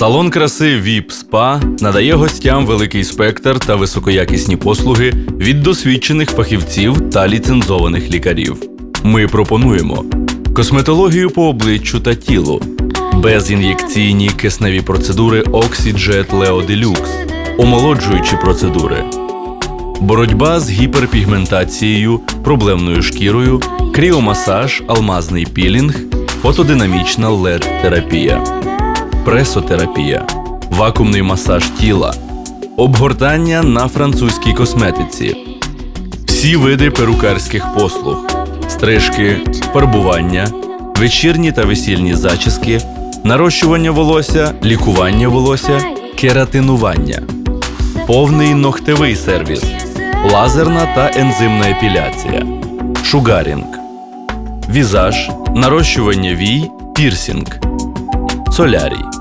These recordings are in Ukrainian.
Салон краси VIP Spa надає гостям великий спектр та високоякісні послуги від досвідчених фахівців та ліцензованих лікарів. Ми пропонуємо косметологію по обличчю та тілу, безін'єкційні кисневі процедури OxyJet Leo Deluxe, омолоджуючі процедури, боротьба з гіперпігментацією, проблемною шкірою, кріомасаж, алмазний пілінг, фотодинамічна LED-терапія, пресотерапія, вакуумний масаж тіла, обгортання на французькій косметиці, всі види перукарських послуг, стрижки, фарбування, вечірні та весільні зачіски, нарощування волосся, лікування волосся, кератинування, повний ногтевий сервіс, лазерна та ензимна епіляція, шугарінг, візаж, нарощування вій, пірсінг, солярій.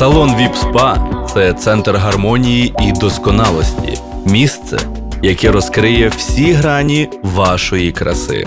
Салон Віп-Спа – це центр гармонії і досконалості, місце, яке розкриє всі грані вашої краси.